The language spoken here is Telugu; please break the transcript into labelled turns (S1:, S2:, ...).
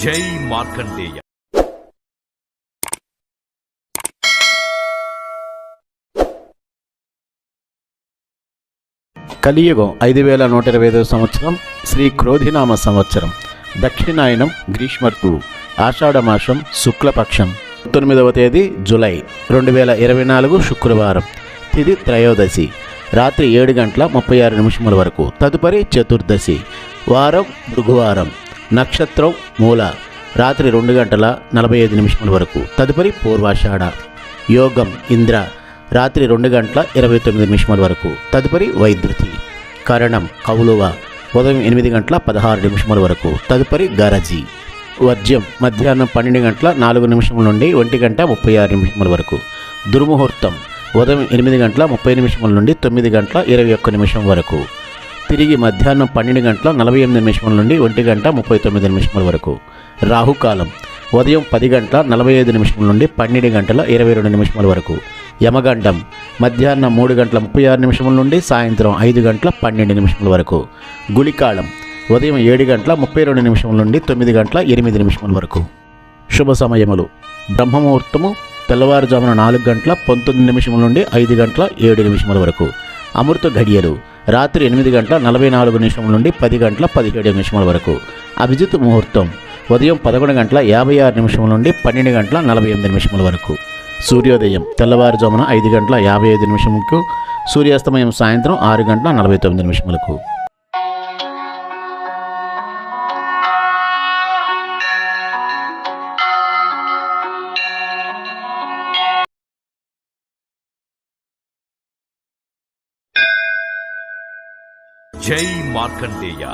S1: జై మార్కండేయ.
S2: కలియుగం ఐదు వేల నూట ఇరవై ఐదవ సంవత్సరం శ్రీ క్రోధినామ సంవత్సరం. దక్షిణాయనం గ్రీష్మర్తు ఆషాఢమాసం శుక్లపక్షం. తొమ్మిదవ తేదీ జులై రెండు వేల ఇరవై నాలుగు శుక్రవారం. తిది త్రయోదశి. రాత్రి ఏడు గంటల ముప్పై ఆరు నిమిషముల వరకు. తదుపరి చతుర్దశి. వారం భృగువారం నక్షత్రం మూల. రాత్రి రెండు గంటల నలభై ఐదు నిమిషముల వరకు. తదుపరి పూర్వాషాఢ. యోగం ఇంద్ర. రాత్రి రెండు గంటల ఇరవై తొమ్మిది నిమిషముల వరకు. తదుపరి వైద్యుతి కరణం కౌలువ. ఉదయం ఎనిమిది గంటల పదహారు నిమిషముల వరకు. తదుపరి గరజి. వర్జ్యం మధ్యాహ్నం పన్నెండు గంటల నాలుగు నిమిషముల నుండి ఒంటి గంట ముప్పై ఆరు నిమిషముల వరకు. దుర్ముహూర్తం. ఉదయం ఎనిమిది గంటల ముప్పై నిమిషముల నుండి తొమ్మిది గంటల ఇరవై ఒక్క నిమిషం వరకు. తిరిగి మధ్యాహ్నం పన్నెండు గంటల నలభై ఎనిమిది నిమిషముల నుండి ఒంటి గంట ముప్పై తొమ్మిది నిమిషముల వరకు. రాహుకాలం. ఉదయం పది గంటల నలభై ఐదు నిమిషముల నుండి పన్నెండు గంటల ఇరవై రెండు నిమిషముల వరకు. యమగండం. మధ్యాహ్నం మూడు గంటల ముప్పై ఆరు నిమిషముల నుండి సాయంత్రం ఐదు గంటల పన్నెండు నిమిషముల వరకు. గుళికాలం ఉదయం ఏడు గంటల ముప్పై రెండు నిమిషముల నుండి తొమ్మిది గంటల ఎనిమిది నిమిషముల వరకు. శుభ సమయములు. బ్రహ్మముహూర్తము తెల్లవారుజామున నాలుగు గంటల పంతొమ్మిది నిమిషముల నుండి ఐదు గంటల ఏడు నిమిషముల వరకు. అమృత ఘడియలు. రాత్రి ఎనిమిది గంటల నలభై నాలుగు నిమిషముల నుండి పది గంటల పదిహేడు నిమిషముల వరకు. అభిజిత్ ముహూర్తం ఉదయం పదకొండు గంటల యాభై ఆరు నిమిషముల నుండి పన్నెండు గంటల నలభై ఎనిమిది నిమిషముల వరకు. సూర్యోదయం తెల్లవారుజామున ఐదు గంటల యాభై ఐదు నిమిషములకు సూర్యాస్తమయం సాయంత్రం ఆరు గంటల నలభై తొమ్మిది నిమిషములకు.
S1: జై మార్కండేయ